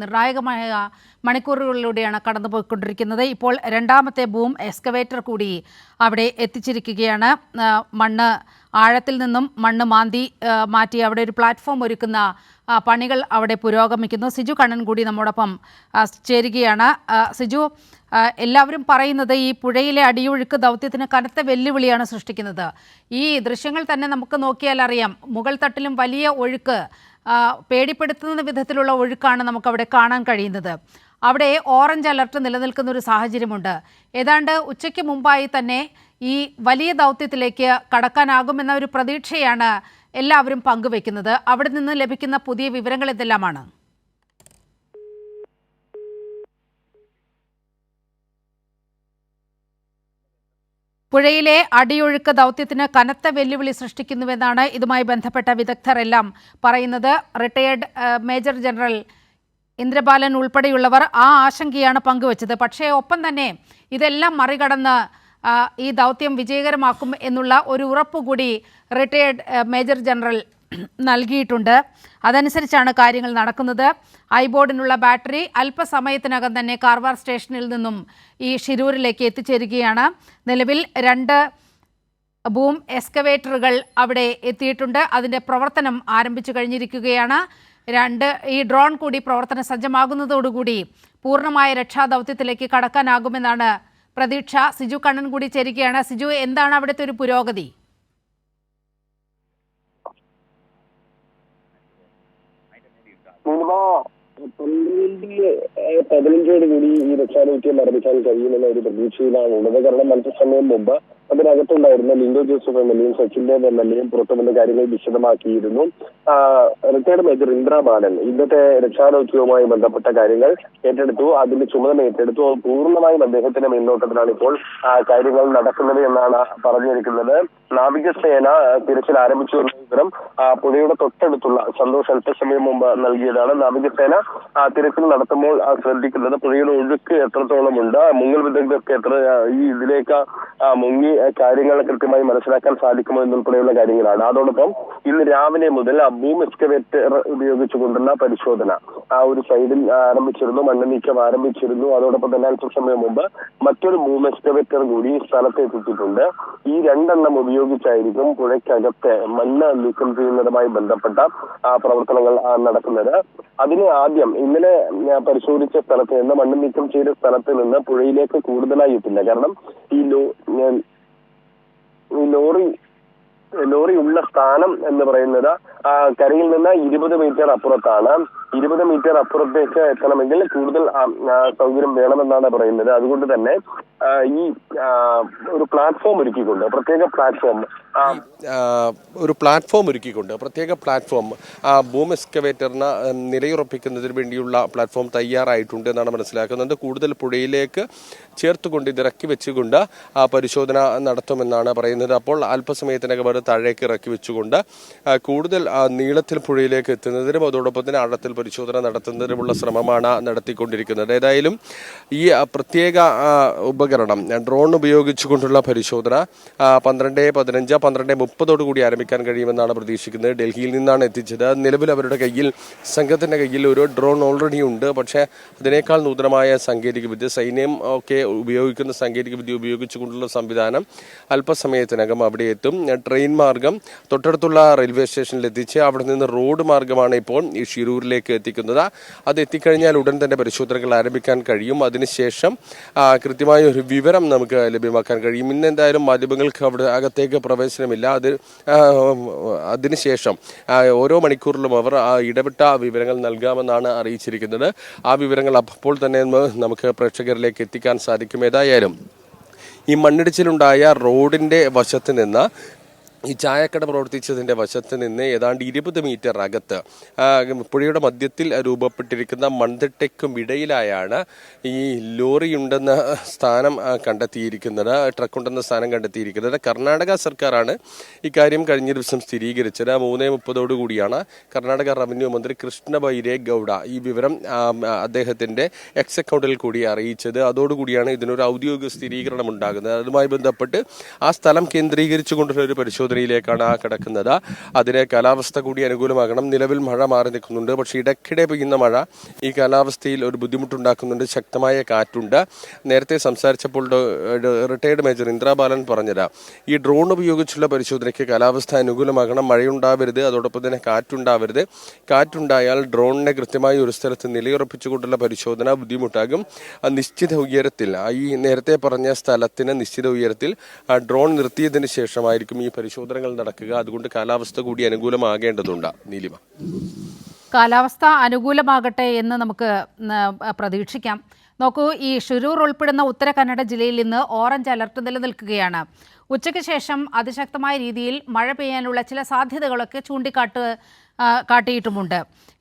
നിർണായകമായ മണിക്കൂറുകളിലൂടെയാണ് കടന്നുപോയിക്കൊണ്ടിരിക്കുന്നത്. ഇപ്പോൾ രണ്ടാമത്തെ ബൂം എക്സ്കവേറ്റർ കൂടി അവിടെ എത്തിച്ചിരിക്കുകയാണ്. മണ്ണ് ആഴത്തിൽ നിന്നും മണ്ണ് മാന്തി മാറ്റി അവിടെ ഒരു പ്ലാറ്റ്ഫോം ഒരുക്കുന്ന പണികൾ അവിടെ പുരോഗമിക്കുന്നു. സിജു കണ്ണൻ കൂടി നമ്മോടൊപ്പം ചേരുകയാണ്. സിജു എല്ലാവരും പറയുന്നത് ഈ പുഴയിലെ അടിയൊഴുക്ക് ദൗത്യത്തിന് കനത്ത വെല്ലുവിളിയാണ് സൃഷ്ടിക്കുന്നത്. ഈ ദൃശ്യങ്ങൾ തന്നെ നമുക്ക് നോക്കിയാൽ അറിയാം മുകൾ തട്ടിലും വലിയ ഒഴുക്ക് പേടിപ്പെടുത്തുന്ന വിധത്തിലുള്ള ഒഴുക്കാണ് നമുക്കവിടെ കാണാൻ കഴിയുന്നത്. അവിടെ ഓറഞ്ച് അലർട്ട് നിലനിൽക്കുന്ന ഒരു സാഹചര്യമുണ്ട്. ഏതാണ്ട് ഉച്ചയ്ക്ക് മുമ്പായി തന്നെ ഈ വലിയ ദൗത്യത്തിലേക്ക് കടക്കാനാകുമെന്ന ഒരു പ്രതീക്ഷയാണ് എല്ലാവരും പങ്കുവെക്കുന്നത്. അവിടെ നിന്ന് ലഭിക്കുന്ന പുതിയ വിവരങ്ങൾ എന്തെല്ലാമാണ്? പുഴയിലെ അടിയൊഴുക്ക് ദൗത്യത്തിന് കനത്ത വെല്ലുവിളി സൃഷ്ടിക്കുന്നുവെന്നാണ് ഇതുമായി ബന്ധപ്പെട്ട വിദഗ്ധർ എല്ലാം പറയുന്നത്. റിട്ടയേർഡ് മേജർ ജനറൽ ഇന്ദ്രബാലൻ ഉൾപ്പെടെയുള്ളവർ ആ ആശങ്കയാണ് പങ്കുവച്ചത്. പക്ഷേ ഒപ്പം തന്നെ ഇതെല്ലാം മറികടന്ന് ഈ ദൗത്യം വിജയകരമാക്കും എന്നുള്ള ഒരു ഉറപ്പുകൂടി റിട്ടയേർഡ് മേജർ ജനറൽ നൽകിയിട്ടുണ്ട്. അതനുസരിച്ചാണ് കാര്യങ്ങൾ നടക്കുന്നത്. ഐബോർഡിനുള്ള ബാറ്ററി അല്പസമയത്തിനകം തന്നെ കാർവാർ സ്റ്റേഷനിൽ നിന്നും ഈ ഷിരൂരിലേക്ക് എത്തിച്ചേരുകയാണ്. നിലവിൽ രണ്ട് ബൂം എക്സ്കവേറ്ററുകൾ അവിടെ എത്തിയിട്ടുണ്ട്. അതിന്റെ പ്രവർത്തനം ആരംഭിച്ചു കഴിഞ്ഞിരിക്കുകയാണ്. രണ്ട് ഈ ഡ്രോൺ കൂടി പ്രവർത്തന സജ്ജമാകുന്നതോടുകൂടി പൂർണമായ രക്ഷാദൗത്യത്തിലേക്ക് കടക്കാനാകുമെന്നാണ് പ്രതീക്ഷ. സിജു കണ്ണൻ കൂടി ചേരുകയാണ്. സിജു എന്താണ് അവിടുത്തെ ഒരു പുരോഗതി? 我本地。പന്ത്രണ്ട് പതിനഞ്ചോട് കൂടി ഈ രക്ഷാദൗത്യം ആരംഭിക്കാൻ കഴിയുമെന്ന ഒരു പ്രതീക്ഷയിലാണ് ഉള്ളത്. കാരണം അല്പസമയം മുമ്പ് അതിനകത്തുണ്ടായിരുന്ന ലിങ്കോ ജോസഫ് എം എൽ എയും സച്ചിൻ ദേവ് എം എൽ എയും പുറത്തു വന്ന കാര്യങ്ങൾ വിശദമാക്കിയിരുന്നു. റിട്ടയർഡ് മേജർ ഇന്ദ്ര ബാലൻ ഇന്നത്തെ രക്ഷാദൗത്യവുമായി ബന്ധപ്പെട്ട കാര്യങ്ങൾ ഏറ്റെടുത്തു. അതിന്റെ ചുമതല ഏറ്റെടുത്തു. പൂർണമായും അദ്ദേഹത്തിന്റെ മേൽനോട്ടത്തിലാണ് ഇപ്പോൾ കാര്യങ്ങൾ നടക്കുന്നത് എന്നാണ് പറഞ്ഞിരിക്കുന്നത്. നാവികസേന തിരച്ചിൽ ആരംഭിച്ചു എന്ന വിവരം പുഴയുടെ തൊട്ടടുത്തുള്ള സന്തോഷ് അല്പസമയം മുമ്പ് നൽകിയതാണ്. നാവികസേന തിരച്ചിൽ നടത്തുമ്പോൾ ശ്രദ്ധിക്കുന്നത് പുഴയുടെ ഒഴുക്ക് എത്രത്തോളം ഉണ്ട് മുങ്ങൽ വിദഗ്ധർക്ക് എത്ര ഈ ഇതിലേക്ക് മുങ്ങി കാര്യങ്ങൾ കൃത്യമായി മനസ്സിലാക്കാൻ സാധിക്കുമോ എന്നുൾപ്പെടെയുള്ള കാര്യങ്ങളാണ്. അതോടൊപ്പം ഇന്ന് രാവിലെ മുതൽ ബൂം എക്സ്കവേറ്റർ ഉപയോഗിച്ചുകൊണ്ടുള്ള പരിശോധന ആ ഒരു സൈഡിൽ ആരംഭിച്ചിരുന്നു മണ്ണ് നീക്കം ആരംഭിച്ചിരുന്നു. അതോടൊപ്പം തന്നെ അല്പസമയം മുമ്പ് മറ്റൊരു ബൂം എക്സ്കവേറ്റർ കൂടി സ്ഥലത്ത് എത്തിച്ചിട്ടുണ്ട് ഈ രണ്ടെണ്ണം ഉപയോഗിച്ചായിരിക്കും പുഴയ്ക്കകത്തെ മണ്ണ് നീക്കം ചെയ്യുന്നതുമായി ബന്ധപ്പെട്ട പ്രവർത്തനങ്ങൾ നടക്കുന്നത്. അതിന് ആദ്യം ഇന്നലെ പരിശോധിച്ച സ്ഥലത്ത് നിന്ന് മണ്ണ് നീക്കം ചെയ്ത സ്ഥലത്ത് നിന്ന് പുഴയിലേക്ക് കൂടുതലായി എത്തില്ല കാരണം ഈ ലോ ഈ ലോറി ലോറി ഉള്ള സ്ഥാനം എന്ന് പറയുന്നത് കരയിൽ നിന്ന് ഇരുപത് മീറ്റർ അപ്പുറത്താണ്. ഇരുപത് മീറ്റർ അപ്പുറത്തേക്ക് എത്തണമെങ്കിൽ കൂടുതൽ സൗകര്യം വേണമെന്നാണ് പറയുന്നത്. അതുകൊണ്ട് തന്നെ ഈ ഒരു പ്ലാറ്റ്ഫോം ഒരുക്കിക്കൊണ്ട് പ്രത്യേക പ്ലാറ്റ്ഫോം ഒരു പ്ലാറ്റ്ഫോം ഒരുക്കിക്കൊണ്ട് പ്രത്യേക പ്ലാറ്റ്ഫോം ബൂം എക്സ്കവേറ്ററിന് നിലയുറപ്പിക്കുന്നതിന് വേണ്ടിയുള്ള പ്ലാറ്റ്ഫോം തയ്യാറായിട്ടുണ്ട് എന്നാണ് മനസ്സിലാക്കുന്നത്. കൂടുതൽ പുഴയിലേക്ക് ചേർത്തുകൊണ്ട് ഇത് ഇറക്കി വെച്ചുകൊണ്ട് പരിശോധന നടത്തുമെന്നാണ് പറയുന്നത്. അപ്പോൾ അല്പസമയത്തിനകം അത് താഴേക്ക് ഇറക്കി വെച്ചുകൊണ്ട് കൂടുതൽ നീളത്തിൽ പുഴയിലേക്ക് എത്തുന്നതിനും അതോടൊപ്പം തന്നെ ആഴത്തിൽ പരിശോധന നടത്തുന്നതിനുമുള്ള ശ്രമമാണ് നടത്തിക്കൊണ്ടിരിക്കുന്നത്. ഏതായാലും ഈ പ്രത്യേക ഉപകരണം ഡ്രോൺ ഉപയോഗിച്ചുകൊണ്ടുള്ള പരിശോധന പന്ത്രണ്ട് പതിനഞ്ച് പന്ത്രണ്ട് മുപ്പതോടു കൂടി ആരംഭിക്കാൻ കഴിയുമെന്നാണ് പ്രതീക്ഷിക്കുന്നത്. ഡൽഹിയിൽ നിന്നാണ് എത്തിച്ചത്. നിലവിൽ അവരുടെ കയ്യിൽ സംഘത്തിന്റെ കയ്യിൽ ഒരു ഡ്രോൺ ഓൾറെഡി ഉണ്ട്. പക്ഷേ അതിനേക്കാൾ നൂതനമായ സാങ്കേതികവിദ്യ സൈന്യം ഒക്കെ ഉപയോഗിക്കുന്ന സാങ്കേതികവിദ്യ ഉപയോഗിച്ചുകൊണ്ടുള്ള സംവിധാനം അല്പസമയത്തിനകം അവിടെ എത്തും. ട്രെയിൻ മാർഗം തൊട്ടടുത്തുള്ള റെയിൽവേ സ്റ്റേഷനിൽ എത്തിച്ച് അവിടെ നിന്ന് റോഡ് മാർഗമാണ് ഇപ്പോൾ ഈ ഷിരൂരിലേക്ക് എത്തിക്കുന്നത്. അത് എത്തിക്കഴിഞ്ഞാൽ ഉടൻ തന്നെ പരിശോധനകൾ ആരംഭിക്കാൻ കഴിയും. അതിനുശേഷം കൃത്യമായ ഒരു വിവരം നമുക്ക് ലഭ്യമാക്കാൻ കഴിയും. ഇന്ന് എന്തായാലും മാധ്യമങ്ങൾക്ക് അവിടെ അകത്തേക്ക് പ്രവേശനമില്ല. അത് അതിനുശേഷം ഓരോ മണിക്കൂറിലും അവർ ആ ഇടപെട്ട വിവരങ്ങൾ നൽകാമെന്നാണ് അറിയിച്ചിരിക്കുന്നത്. ആ വിവരങ്ങൾ അപ്പോൾ തന്നെ നമുക്ക് പ്രേക്ഷകരിലേക്ക് എത്തിക്കാൻ സാധിക്കും. ഏതായാലും ഈ മണ്ണിടിച്ചിലുണ്ടായ റോഡിന്റെ വശത്ത് നിന്ന് ഈ ചായക്കട പ്രവർത്തിച്ചതിന്റെ വശത്ത് നിന്ന് ഏതാണ്ട് ഇരുപത് മീറ്റർ അകത്ത് പുഴയുടെ മധ്യത്തിൽ രൂപപ്പെട്ടിരിക്കുന്ന മൺതിട്ടയ്ക്കും ഇടയിലായാണ് ഈ ലോറി ഉണ്ടെന്ന സ്ഥാനം കണ്ടെത്തിയിരിക്കുന്നത് ട്രക്കുണ്ടെന്ന സ്ഥാനം കണ്ടെത്തിയിരിക്കുന്നത്. കർണാടക സർക്കാരാണ് ഇക്കാര്യം കഴിഞ്ഞ ദിവസം സ്ഥിരീകരിച്ചത്. മൂന്ന് മുപ്പതോടുകൂടിയാണ് കർണാടക റവന്യൂ മന്ത്രി കൃഷ്ണ ബൈരേ ഗൌഡ ഈ വിവരം അദ്ദേഹത്തിന്റെ എക്സ് അക്കൗണ്ടിൽ കൂടി അറിയിച്ചത്. അതോടുകൂടിയാണ് ഇതിനൊരു ഔദ്യോഗിക സ്ഥിരീകരണം ഉണ്ടാകുന്നത് അതുമായി ബന്ധപ്പെട്ട് ആ സ്ഥലം കേന്ദ്രീകരിച്ചുകൊണ്ടുള്ള ഒരു പരിശോധനയും പരിശോധനയിലേക്കാണ് ആ കിടക്കുന്നത്. അതിന് കാലാവസ്ഥ കൂടി അനുകൂലമാകണം. നിലവിൽ മഴ മാറി നിൽക്കുന്നുണ്ട്. പക്ഷേ ഇടയ്ക്കിടെ പെയ്യുന്ന മഴ ഈ കാലാവസ്ഥയിൽ ഒരു ബുദ്ധിമുട്ടുണ്ടാക്കുന്നുണ്ട്. ശക്തമായ കാറ്റുണ്ട്. നേരത്തെ സംസാരിച്ചപ്പോൾ റിട്ടയർഡ് മേജർ ഇന്ദ്രാബാലൻ പറഞ്ഞത് ഈ ഡ്രോൺ ഉപയോഗിച്ചുള്ള പരിശോധനയ്ക്ക് കാലാവസ്ഥ അനുകൂലമാകണം. മഴയുണ്ടാവരുത്. അതോടൊപ്പം തന്നെ കാറ്റുണ്ടാവരുത്. കാറ്റുണ്ടായാൽ ഡ്രോണിനെ കൃത്യമായി ഒരു സ്ഥലത്ത് നിലയുറപ്പിച്ചുകൊണ്ടുള്ള പരിശോധന ബുദ്ധിമുട്ടാകും. നിശ്ചിത ഉയരത്തിൽ ഈ നേരത്തെ പറഞ്ഞ സ്ഥലത്തിന് നിശ്ചിത ഉയരത്തിൽ ഡ്രോൺ നിർത്തിയതിന് ശേഷമായിരിക്കും ഈ പരിശോധനകൾ നടക്കുക. അതുകൊണ്ട് കാലാവസ്ഥ കൂടി അനുകൂലമാകേണ്ടതുണ്ട് നീലിമ. കാലാവസ്ഥ അനുകൂലമാകട്ടെ എന്ന് നമുക്ക് പ്രതീക്ഷിക്കാം. നോക്കൂ ഈ ഷിരൂർ ഉൾപ്പെടുന്ന ഉത്തര കന്നഡ ജില്ലയിൽ ഇന്ന് ഓറഞ്ച് അലർട്ട് നിലനിൽക്കുകയാണ്. ഉച്ചയ്ക്ക് ശേഷം അതിശക്തമായ രീതിയിൽ മഴ പെയ്യാനുള്ള ചില സാധ്യതകളൊക്കെ ചൂണ്ടിക്കാട്ട് കാട്ടിയിട്ടുമുണ്ട്.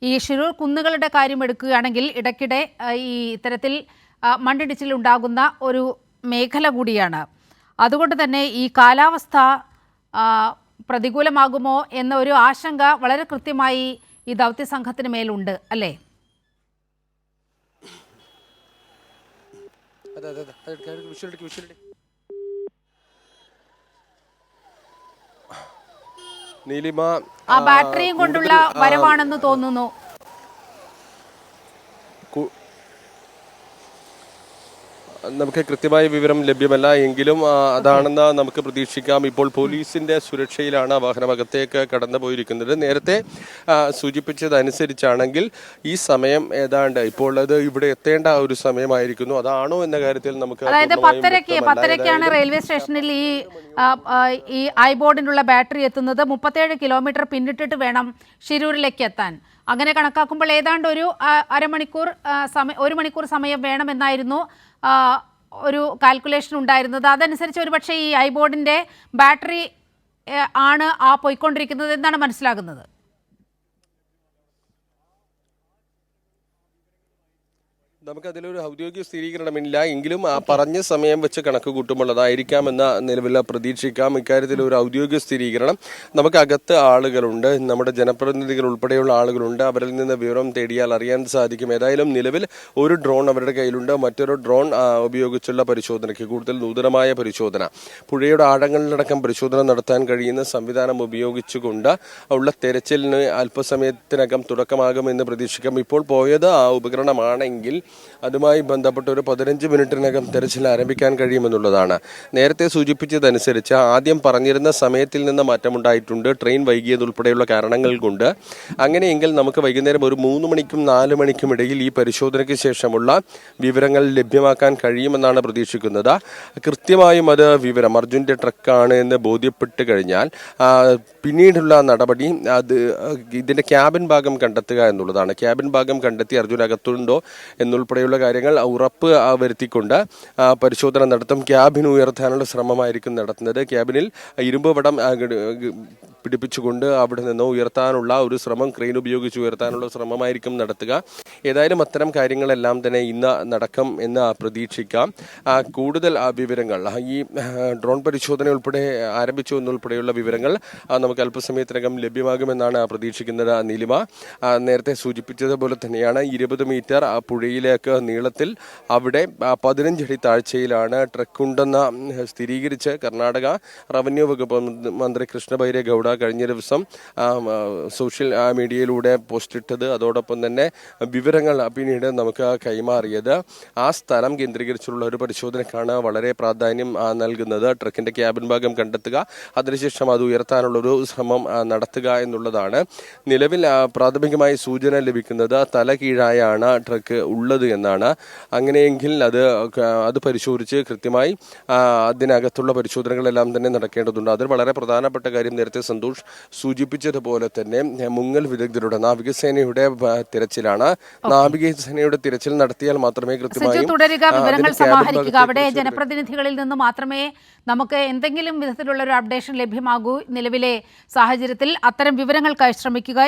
ഈ ഷിരൂർ കുന്നുകളുടെ കാര്യം എടുക്കുകയാണെങ്കിൽ ഇടയ്ക്കിടെ ഈ ഇത്തരത്തിൽ മണ്ണിടിച്ചിലുണ്ടാകുന്ന ഒരു മേഖല കൂടിയാണ്. അതുകൊണ്ട് തന്നെ ഈ കാലാവസ്ഥ പ്രതികൂലമാകുമോ എന്ന ഒരു ആശങ്ക വളരെ കൃത്യമായി ഈ ദൗത്യ സംഘത്തിന് മേലുണ്ട് അല്ലേ? അതെ അതെ അതെ. വിഷ്വലെടുക്ക് വിഷ്വലെടുക്ക് നീലിമ ആ ബാറ്ററിയും കൊണ്ടുള്ള വരവാണെന്ന് തോന്നുന്നു. നമുക്ക് കൃത്യമായ വിവരം ലഭ്യമല്ല എങ്കിലും അതാണെന്ന് നമുക്ക് പ്രതീക്ഷിക്കാം. ഇപ്പോൾ പോലീസിന്റെ സുരക്ഷയിലാണ് വാഹനമകത്തേക്ക് കടന്നു പോയിരിക്കുന്നത് നേരത്തെ സൂചിപ്പിച്ചതനുസരിച്ചാണെങ്കിൽ ഈ സമയം ഏതാണ്ട് ഇപ്പോൾ അത് ഇവിടെ എത്തേണ്ട ഒരു സമയമായിരിക്കുന്നു. അതാണോ എന്ന കാര്യത്തിൽ നമുക്ക് അതായത് പത്തരക്ക്. പത്തരയ്ക്കാണ് റെയിൽവേ സ്റ്റേഷനിൽ ഈ ഈ ഐ ഈ ഐബോർഡിനുള്ള ബാറ്ററി എത്തുന്നത്. മുപ്പത്തേഴ് കിലോമീറ്റർ പിന്നിട്ടിട്ട് വേണം ഷിരൂരിലേക്ക് എത്താൻ. അങ്ങനെ കണക്കാക്കുമ്പോൾ ഏതാണ്ട് ഒരു അരമണിക്കൂർ സമയം ഒരു മണിക്കൂർ സമയം വേണമെന്നായിരുന്നു ഒരു കാൽക്കുലേഷൻ ഉണ്ടായിരുന്നത്. അതനുസരിച്ച് ഒരുപക്ഷെ ഈ ഐബോർഡിന്റെ ബാറ്ററി ആണ് ആ പോയിക്കൊണ്ടിരിക്കുന്നത് എന്നാണ് മനസ്സിലാകുന്നത്. നമുക്ക് അതിലൊരു ഔദ്യോഗിക സ്ഥിരീകരണമില്ല. എങ്കിലും ആ പറഞ്ഞ സമയം വെച്ച് കണക്ക് കൂട്ടുമ്പോൾ അതായിരിക്കാമെന്ന നിലവിൽ പ്രതീക്ഷിക്കാം. ഇക്കാര്യത്തിൽ ഒരു ഔദ്യോഗിക സ്ഥിരീകരണം. നമുക്ക് അകത്ത് ആളുകളുണ്ട്. നമ്മുടെ ജനപ്രതിനിധികൾ ഉൾപ്പെടെയുള്ള ആളുകളുണ്ട്. അവരിൽ നിന്ന് വിവരം തേടിയാൽ അറിയാൻ സാധിക്കും. ഏതായാലും നിലവിൽ ഒരു ഡ്രോൺ അവരുടെ കയ്യിലുണ്ട്. മറ്റൊരു ഡ്രോൺ ഉപയോഗിച്ചുള്ള പരിശോധനയ്ക്ക് കൂടുതൽ നൂതനമായ പരിശോധന. പുഴയുടെ ആഴങ്ങളിലടക്കം പരിശോധന നടത്താൻ കഴിയുന്ന സംവിധാനം ഉപയോഗിച്ചുകൊണ്ട് ഉള്ള തെരച്ചിലിന് അല്പസമയത്തിനകം തുടക്കമാകുമെന്ന് പ്രതീക്ഷിക്കാം. ഇപ്പോൾ പോയത് ആ ഉപകരണമാണെങ്കിൽ അതുമായി ബന്ധപ്പെട്ട് ഒരു പതിനഞ്ച് മിനിറ്റിനകം തെരച്ചിൽ ആരംഭിക്കാൻ കഴിയുമെന്നുള്ളതാണ്. നേരത്തെ സൂചിപ്പിച്ചതനുസരിച്ച് ആദ്യം പറഞ്ഞിരുന്ന സമയത്തിൽ നിന്ന് മാറ്റമുണ്ടായിട്ടുണ്ട്. ട്രെയിൻ വൈകിയതുൾപ്പെടെയുള്ള കാരണങ്ങൾ കൊണ്ട്. അങ്ങനെയെങ്കിൽ നമുക്ക് വൈകുന്നേരം ഒരു മൂന്ന് മണിക്കും നാല് മണിക്കും ഇടയിൽ ഈ പരിശോധനയ്ക്ക് ശേഷമുള്ള വിവരങ്ങൾ ലഭ്യമാക്കാൻ കഴിയുമെന്നാണ് പ്രതീക്ഷിക്കുന്നത്. കൃത്യമായും അത് വിവരം അർജുന്റെ ട്രക്കാണ് എന്ന് ബോധ്യപ്പെട്ട് കഴിഞ്ഞാൽ പിന്നീടുള്ള നടപടി അത് ഇതിന്റെ ക്യാബിൻ ഭാഗം കണ്ടെത്തുക എന്നുള്ളതാണ്. ക്യാബിൻ ഭാഗം കണ്ടെത്തി അർജുൻ അകത്തുണ്ടോ എന്നുൾപ്പെടെയുള്ള കാര്യങ്ങൾ ഉറപ്പ് വരുത്തിക്കൊണ്ട് പരിശോധന നടത്തും. ക്യാബിൻ ഉയർത്താനുള്ള ശ്രമമായിരിക്കും നടത്തുന്നത്. ക്യാബിനിൽ ഇരുമ്പ് ഗ- പിടിപ്പിച്ചുകൊണ്ട് അവിടെ നിന്ന് ഉയർത്താനുള്ള ഒരു ശ്രമം ക്രെയിൻ ഉപയോഗിച്ച് ഉയർത്താനുള്ള ശ്രമമായിരിക്കും നടത്തുക. ഏതായാലും അത്തരം കാര്യങ്ങളെല്ലാം തന്നെ ഇന്ന് നടക്കും എന്ന് പ്രതീക്ഷിക്കാം. കൂടുതൽ വിവരങ്ങൾ. ഈ ഡ്രോൺ പരിശോധന ഉൾപ്പെടെ ആരംഭിച്ചു എന്നുൾപ്പെടെയുള്ള വിവരങ്ങൾ നമുക്ക് അല്പസമയത്തിനകം ലഭ്യമാകുമെന്നാണ് പ്രതീക്ഷിക്കുന്നത് നീലിമ. നേരത്തെ സൂചിപ്പിച്ചതുപോലെ തന്നെയാണ് ഇരുപത് മീറ്റർ ആ പുഴയിലേക്ക് നീളത്തിൽ അവിടെ പതിനഞ്ചടി താഴ്ചയിലാണ് ട്രക്കുണ്ടെന്ന് സ്ഥിരീകരിച്ച് കർണാടക റവന്യൂ വകുപ്പ് മന്ത്രി കൃഷ്ണബൈരെ ഗൗഡ കഴിഞ്ഞ ദിവസം സോഷ്യൽ മീഡിയയിലൂടെ പോസ്റ്റ് ഇട്ടത്. അതോടൊപ്പം തന്നെ വിവരങ്ങൾ പിന്നീട് നമുക്ക് കൈമാറിയത്. ആ സ്ഥലം കേന്ദ്രീകരിച്ചുള്ള ഒരു പരിശോധനയ്ക്കാണ് വളരെ പ്രാധാന്യം നൽകുന്നത്. ട്രക്കിന്റെ ക്യാബിൻ ഭാഗം കണ്ടെത്തുക അതിനുശേഷം അത് ഉയർത്താനുള്ള ഒരു ശ്രമം നടത്തുക എന്നുള്ളതാണ്. നിലവിൽ പ്രാഥമികമായി സൂചന ലഭിക്കുന്നത് തല കീഴായാണ് ട്രക്ക് ഉള്ളത് എന്നാണ്. അങ്ങനെയെങ്കിൽ അത് അത് പരിശോധിച്ച് കൃത്യമായി അതിനകത്തുള്ള പരിശോധനകളെല്ലാം തന്നെ നടക്കേണ്ടതുണ്ട്. അതിൽ വളരെ പ്രധാനപ്പെട്ട കാര്യം നേരത്തെ സന്തോഷ് സൂചിപ്പിച്ചതുപോലെ തന്നെ മുങ്ങൽ വിദഗ്ധരുടെ നാവികസേനയുടെ തിരച്ചിലാണ്. നാവികസേനയുടെ തിരച്ചിൽ നടത്തിയാൽ മാത്രമേ കൃത്യമായി തുടരുക. വിവരങ്ങൾ സമാഹരിക്കുക. അവിടെ ജനപ്രതിനിധികളിൽ നിന്ന് മാത്രമേ നമുക്ക് എന്തെങ്കിലും വിധത്തിലുള്ള ഒരു അപ്ഡേഷൻ ലഭ്യമാകൂ നിലവിലെ സാഹചര്യത്തിൽ. അത്തരം വിവരങ്ങൾക്കായി ശ്രമിക്കുക.